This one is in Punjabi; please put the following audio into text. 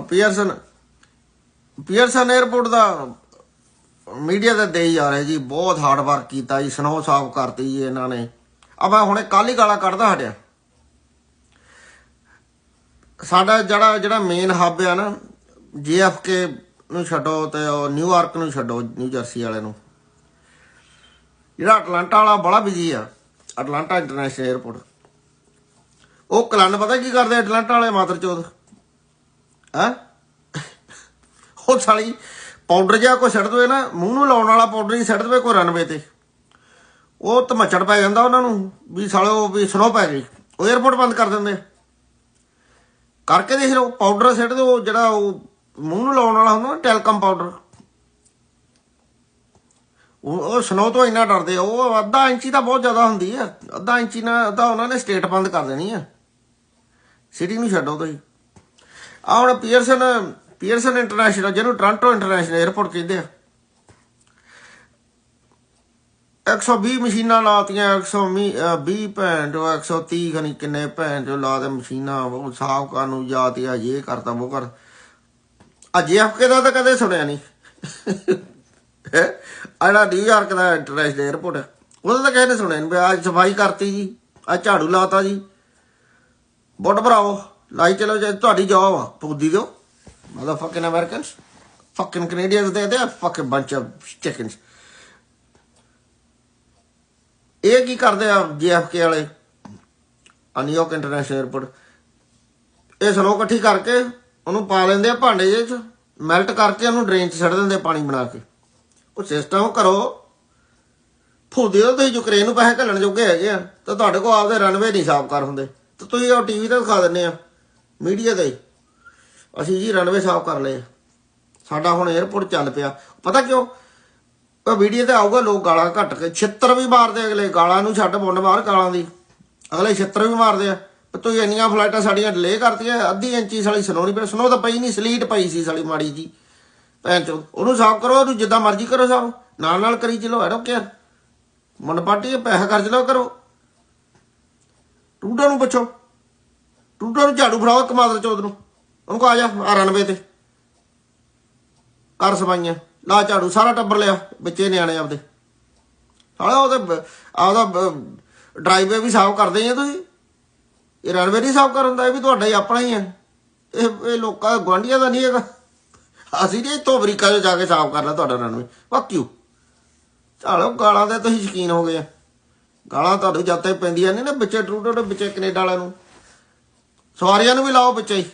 ਪੀਅਰਸਨ ਪੀਅਰਸਨ 에ਅਰਪੋਰਟ ਦਾ ਮੀਡੀਆ ਤੇ ਦੇਈ ਜਾ ਰਹੇ ਜੀ, ਬਹੁਤ ਹਾਰਡ ਵਰਕ ਕੀਤਾ ਜੀ ਸਨੋ ਸਾਫ਼ ਕਰਤੀ ਜੀ ਇਹਨਾਂ ਨੇ। ਆ ਮੈਂ ਹੁਣੇ ਕੱਲ ਹੀ ਗਾਲਾਂ ਕੱਢਦਾ ਹਟਿਆ। ਸਾਡਾ ਜਿਹੜਾ ਜਿਹੜਾ ਮੇਨ ਹੱਬ ਆ ਨਾ, ਜੀਐਫਕੇ ਨੂੰ ਛੱਡੋ ਤੇ ਉਹ ਨਿਊਯਾਰਕ ਨੂੰ ਛੱਡੋ, ਨਿਊ ਜਰਸੀ ਵਾਲੇ ਨੂੰ। ਜਿਹੜਾ ਅਟਲਾਂਟਾ ਵਾਲਾ ਬੜਾ ਬਿਜ਼ੀ ਆ, ਅਟਲਾਂਟਾ ਇੰਟਰਨੈਸ਼ਨਲ 에ਅਰਪੋਰਟ ਉਹ ਕਲਨ ਪਤਾ ਕੀ ਕਰਦੇ ਅਟਲਾਂਟਾ ਵਾਲੇ, ਮਾਤਰ ਚੋਦ ਹੈ? ਉਹ ਸਾਲੀ ਪਾਊਡਰ ਜਿਹਾ ਕੋਈ ਛੱਡ ਦਵੇ ਨਾ, ਮੂੰਹ ਨੂੰ ਲਾਉਣ ਵਾਲਾ ਪਾਊਡਰ ਹੀ ਛੱਡ ਦਵੇ ਕੋਈ ਰਨਵੇ ਤੇ। ਉਹ ਧਮਚੜ ਪੈ ਜਾਂਦਾ ਉਹਨਾਂ ਨੂੰ, ਵੀ ਸਾਲਿਓ ਵੀ ਸਨੋ ਪੈ ਗਈ। ਉਹ 에ਅਰਪੋਰਟ ਬੰਦ ਕਰ ਦਿੰਦੇ। ਕਰਕੇ ਦੇਖ ਲਓ ਪਾਊਡਰ ਛੱਡ ਦਿਓ, ਜਿਹੜਾ ਉਹ ਮੂੰਹ ਨੂੰ ਲਾਉਣ ਵਾਲਾ ਹੁੰਦਾ ਨਾ ਟੈਲਕਮ ਪਾਊਡਰ ਉਹ ਉਹ ਸਨੋ ਤੋਂ ਇੰਨਾ ਡਰਦੇ ਆ, ਉਹ ਅੱਧਾ ਇੰਚੀ ਤਾਂ ਬਹੁਤ ਜ਼ਿਆਦਾ ਹੁੰਦੀ ਆ। ਅੱਧਾ ਇੰਚੀ ਨਾਲ ਤਾਂ ਉਹਨਾਂ ਨੇ ਸਟੇਟ ਬੰਦ ਕਰ ਦੇਣੀ ਆ। ਸਿਟੀ ਨੂੰ ਛੱਡੋ ਤੁਸੀਂ। ਆ ਹੁਣ ਪੀਅਰਸਨ ਪੀਅਰਸਨ ਇੰਟਰਨੈਸ਼ਨਲ ਜਿਹਨੂੰ ਟ੍ਰਾਂਟੋ ਇੰਟਰਨੈਸ਼ਨਲ 에ਅਰਪੋਰਟ ਕਹਿੰਦੇ ਆ। 120 ਮਸ਼ੀਨਾਂ ਲਾਤੀਆਂ 120 ਭੈਣ ਜੋ 130 ਖਣੀ ਕਿੰਨੇ ਭੈਣ ਜੋ ਲਾ ਦੇ ਮਸ਼ੀਨਾਂ, ਉਹ ਸਾਫ਼ ਕਰਨ ਨੂੰ ਜਾਤੀ ਆ ਇਹ ਕਰਤਾ ਉਹ ਕਰ। ਆ ਜੀਐਫਕੇ ਦਾ ਤਾਂ ਕਦੇ ਸੁਣਿਆ ਨਹੀਂ ਹੈ? ਨਿਊਯਾਰਕ ਦਾ ਇੰਟਰਨੈਸ਼ਨਲ 에ਅਰਪੋਰਟ ਉਹਦਾ ਤਾਂ ਕਿਸੇ ਨੇ ਸੁਣਿਆ ਨਹੀਂ ਅੱਜ ਸਫ਼ਾਈ ਕਰਤੀ ਜੀ ਅੱਜ ਝਾੜੂ ਲਾਤਾ ਜੀ। ਬੁੱਢ ਭਰਾਓ ਲਾਈ ਚਲੋ ਜੇ ਤੁਹਾਡੀ ਜੌਬ ਆ ਪੁੱਦੀ ਦਿਓ। Mother fucking Americans fucking Canadians ਦੇ ਦੇ ਫਕਿੰਗ ਬੰਚ ਆਫ ਚਿਕਨਸ ਇਹ ਕੀ ਕਰਦੇ ਆ ਜੀਐਫਕੇ ਵਾਲੇ? ਆ ਇੰਟਰਨੈਸ਼ਨਲ 에ਅਰਪੋਰਟ ਇਹ ਸਲੋ ਇਕੱਠੀ ਕਰਕੇ ਉਹਨੂੰ ਪਾ ਲੈਂਦੇ ਆ ਭਾਂਡੇ ਜਿਹੇ ਚ ਮੈਲਟ ਕਰਕੇ ਉਹਨੂੰ ਡਰੇਨ ਚ ਛੱਡ ਦਿੰਦੇ ਪਾਣੀ ਬਣਾ ਕੇ। ਉਹ ਸਿਸਟਮ ਕਰੋ। ਫੁੱਦੇ ਹੋ ਤੁਸੀਂ ਯੂਕਰੇਨ ਨੂੰ ਪੈਸੇ ਘੱਲਣ ਜੋਗੇ ਹੈਗੇ ਆ, ਤਾਂ ਤੁਹਾਡੇ ਕੋਲ ਆਪਦੇ ਰਨਵੇ ਨਹੀਂ ਸਾਫ਼ ਕਰ ਹੁੰਦੇ। ਤਾਂ ਤੁਸੀਂ ਉਹ ਟੀਵੀ ਤੇ ਦਿਖਾ ਦਿੰਦੇ ਆ। ਮੀਡੀਆ ਤੇ। ਅਸੀਂ ਜੀ ਰਨਵੇ ਸਾਫ਼ ਕਰ ਲਏ। ਸਾਡਾ ਹੁਣ 에ਅਰਪੋਰਟ ਚੱਲ ਪਿਆ। ਪਤਾ ਕਿਉਂ? ਉਹ ਵੀਡੀਓ ਤੇ ਆਊਗਾ, ਲੋਕ ਗਾਲਾਂ ਘੱਟ ਕੇ। ਛਿੱਤਰ ਵੀ ਮਾਰਦੇ ਅਗਲੇ। ਗਾਲਾਂ ਨੂੰ ਛੱਡ ਮੁੰਡ ਮਾਰ ਗਾਲਾਂ ਦੀ। ਅਗਲੇ ਛਿੱਤਰ ਵੀ ਮਾਰਦੇ ਆ। ਤੁਸੀਂ ਇੰਨੀਆਂ ਫਲਾਈਟਾਂ ਸਾਡੀਆਂ ਡਿਲੇ ਕਰਤੀਆਂ, ਅੱਧੀ ਇੰਚੀ ਸਾਲੀ ਸਨੋ ਨਹੀਂ ਪਈ ਸਨੋ ਤਾਂ ਪਈ ਨਹੀਂ ਸਲੀਟ ਪਈ ਸੀ ਸਾਲੀ ਮਾੜੀ ਜੀ। ਭੈਣ ਚੋ, ਉਹਨੂੰ ਸਾਫ਼ ਕਰੋ, ਉਹਨੂੰ ਜਿੱਦਾਂ ਮਰਜ਼ੀ ਕਰੋ ਸਾਫ਼। ਨਾਲ ਨਾਲ ਕਰੀ ਚਲੋ ਐ ਡੋਂਟ ਕੇਅਰ ਮਨ ਪਾਟੀ ਪੈਸਾ ਖਰਚ ਲਓ ਕਰੋ। ਟੂਡਾ ਨੂੰ ਪੁੱਛੋ। ਟੂਡਾ ਨੂੰ ਝਾੜੂ ਫੜਾਓ ਕਮਾਦਰ ਚੋਦ ਨੂੰ। ਉਹਨੂੰ ਕੋ ਆ ਜਾ ਆ ਰਨਵੇ ਤੇ। ਕਰ ਸਫਾਈਆਂ। ਲਾ ਝਾੜੂ, ਸਾਰਾ ਟੱਬਰ ਲਿਆ, ਬੱਚੇ, ਨਿਆਣੇ ਆਪਦੇ। ਸਾਲਾ ਉਹਦੇ ਆਪਦਾ ਡਰਾਈਵੇ ਵੀ ਸਾਫ਼ ਕਰਦੇ ਆ ਤੁਸੀਂ। ਇਹ ਰਨਵੇ ਨਹੀਂ ਸਾਫ਼ ਕਰਨ ਦਾ ਇਹ ਵੀ ਤੁਹਾਡਾ ਹੀ ਆਪਣਾ ਹੀ ਹੈ ਇਹ ਇਹ ਲੋਕਾਂ ਗਵਾਂਢੀਆਂ ਦਾ ਨਹੀਂ ਹੈਗਾ। ਅਸੀਂ ਨਹੀਂ ਇੱਥੋਂ ਅਮਰੀਕਾ 'ਚ ਜਾ ਕੇ ਸਾਫ਼ ਕਰਨਾ ਤੁਹਾਡਾ ਰਨਵੇ ਫੱਕ ਯੂ ਚਲੋ ਗਾਲਾਂ ਦੇ ਤੁਸੀਂ ਸ਼ਕੀਨ ਹੋ ਗਏ ਆ। ਗਾਲਾਂ ਤੁਹਾਨੂੰ ਜਦ ਤੱਕ ਪੈਂਦੀਆਂ ਨੇ ਨਾ ਵਿੱਚੇ ਟਰੂਡੋ ਦੇ ਵਿੱਚੇ ਕੈਨੇਡਾ ਵਾਲਿਆਂ ਨੂੰ। ਸਵਾਰੀਆਂ ਨੂੰ ਵੀ ਲਾਓ ਵਿੱਚੇ ਹੀ।